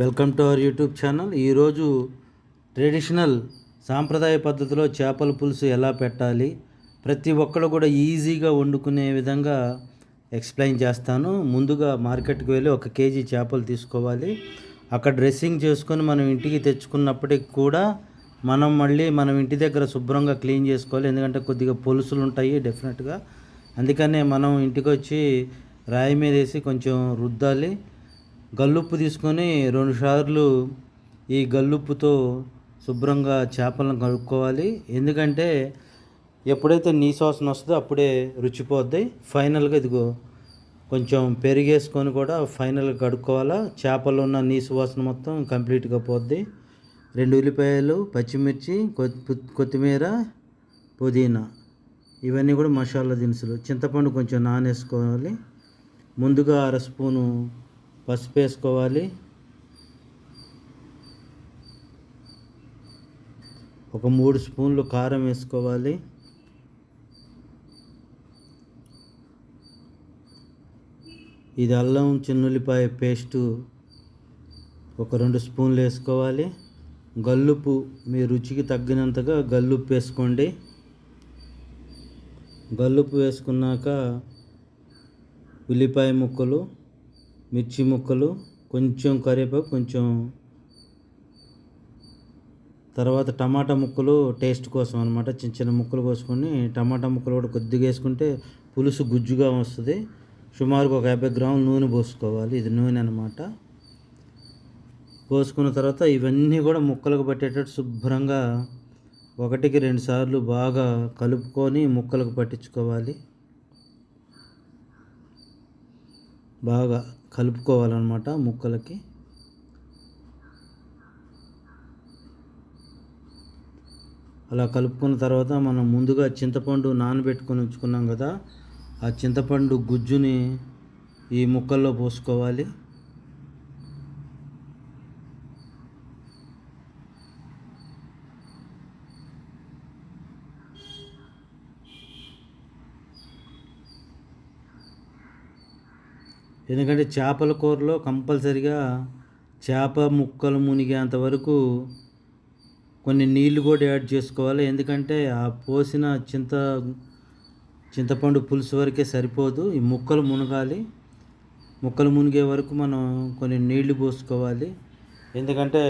Welcome to our YouTube channel. ఈరోజు traditional సాంప్రదాయ పద్ధతిలో చేపల పులుసు ఎలా పెట్టాలి ప్రతి ఒక్కరు కూడా ఈజీగా వండుకునే విధంగా ఎక్స్ప్లెయిన్ చేస్తాను. ముందుగా మార్కెట్కి వెళ్ళి ఒక కేజీ చేపలు తీసుకోవాలి. అక్కడ డ్రెస్సింగ్ చేసుకొని మనం ఇంటికి తెచ్చుకున్నప్పటికి కూడా మనం మళ్ళీ మనం ఇంటి దగ్గర శుభ్రంగా క్లీన్ చేసుకోవాలి. ఎందుకంటే కొద్దిగా పొలుసులు ఉంటాయి డెఫినెట్గా. అందుకనే మనం ఇంటికి వచ్చి రాయి మీద వేసి కొంచెం రుద్దాలి. గల్లుప్పు తీసుకొని రెండు సార్లు ఈ గల్లుప్పుతో శుభ్రంగా చేపలను కడుక్కోవాలి ఎందుకంటే ఎప్పుడైతే నీ వాసన వస్తుందో అప్పుడే రుచిపోద్ది. ఫైనల్గా ఇదిగో కొంచెం పెరిగేసుకొని కూడా ఫైనల్గా కడుక్కోవాలా. చేపలు ఉన్న నీసు మొత్తం కంప్లీట్గా పోద్ది. రెండు ఉల్లిపాయలు పచ్చిమిర్చి కొత్తి- కొత్తిమీర పుదీనా. ఇవన్నీ కూడా మసాలా దినుసులు. చింతపండు కొంచెం నానేసుకోవాలి. ముందుగా అర స్పూను పసుపు వేసుకోవాలి. ఒక మూడు స్పూన్లు కారం వేసుకోవాలి. ఇది అల్లం చిన్నుల్లిపాయ పేస్టు ఒక రెండు స్పూన్లు వేసుకోవాలి. గల్లుప్పు మీ రుచికి తగ్గినంతగా గల్లుప్పు వేసుకోండి. గల్లుప్పు వేసుకున్నాక ఉల్లిపాయ ముక్కలు మిర్చి ముక్కలు కొంచెం కరివేపాకు కొంచెం తర్వాత టమాటా ముక్కలు టేస్ట్ కోసం అనమాట చిన్న చిన్న ముక్కలు కోసుకొని టమాటా ముక్కలు కూడా కొద్దిగా వేసుకుంటే పులుసు గుజ్జుగా వస్తుంది. సుమారుగా ఒక యాభై గ్రాముల నూనె పోసుకోవాలి. ఇది నూనె అనమాట పోసుకున్న తర్వాత ఇవన్నీ కూడా ముక్కలకు పట్టేటట్టు శుభ్రంగా ఒకటికి రెండు సార్లు బాగా కలుపుకొని ముక్కలకు పట్టించుకోవాలి. బాగా కలుపుకోవాలన్నమాట ముక్కలకి. అలా కలుపుకున్న తర్వాత మనం ముందుగా చింతపండు నానబెట్టుకొని ఉంచుకున్నాం కదా ఆ చింతపండు గుజ్జుని ఈ ముక్కల్లో పోసుకోవాలి. ఎందుకంటే చేపల కూరలో కంపల్సరిగా చేప ముక్కలు మునిగేంత వరకు కొన్ని నీళ్ళు కూడా యాడ్ చేసుకోవాలి. ఎందుకంటే ఆ పోసిన చింత చింతపండు పులుసు వరకే సరిపోదు. ఈ ముక్కలు మునగాలి. ముక్కలు మునిగే వరకు మనం కొన్ని నీళ్ళు పోసుకోవాలి. ఎందుకంటే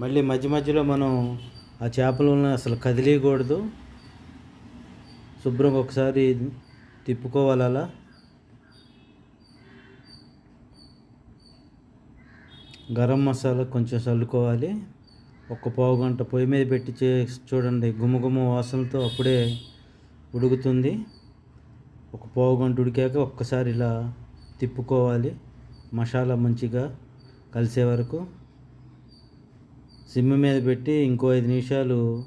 మళ్ళీ మధ్య మధ్యలో మనం ఆ చేపలను అసలు కదిలేయకూడదు. శుభ్రంగా ఒకసారి తిప్పుకోవాలి అలా. గరం మసాలా కొంచెం చల్లుకోవాలి. ఒక పావు గంట పొయ్యి మీద పెట్టి చే చూడండి గుమగుమ వాసనతో అప్పుడే ఉడుకుతుంది. ఒక పావు గంట ఉడికాక ఒక్కసారి ఇలా తిప్పుకోవాలి. మసాలా మంచిగా కలిసే వరకు. సిమ్ మీద పెట్టి ఇంకో ఐదు నిమిషాలు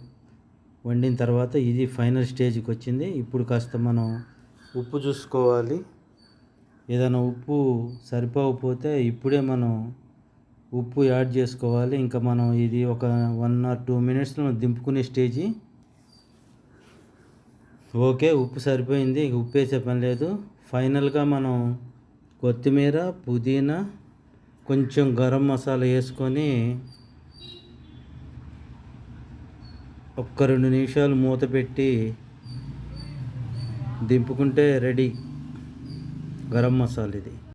వండిన తర్వాత ఇది ఫైనల్ స్టేజ్కి వచ్చింది. ఇప్పుడు కాస్త మనం ఉప్పు చూసుకోవాలి. ఏదైనా ఉప్పు సరిపోకపోతే ఇప్పుడే మనం ఉప్పు యాడ్ చేసుకోవాలి. ఇంకా మనం ఇది ఒక వన్ ఆర్ టూ మినిట్స్లో దింపుకునే స్టేజీ. ఓకే ఉప్పు సరిపోయింది. ఉప్పు వేసే పని లేదు. ఫైనల్గా మనం కొత్తిమీర పుదీనా కొంచెం గరం మసాలా వేసుకొని ఒక్క రెండు నిమిషాలు మూత పెట్టి దింపుకుంటే రెడీ. గరం మసాలా ఇది.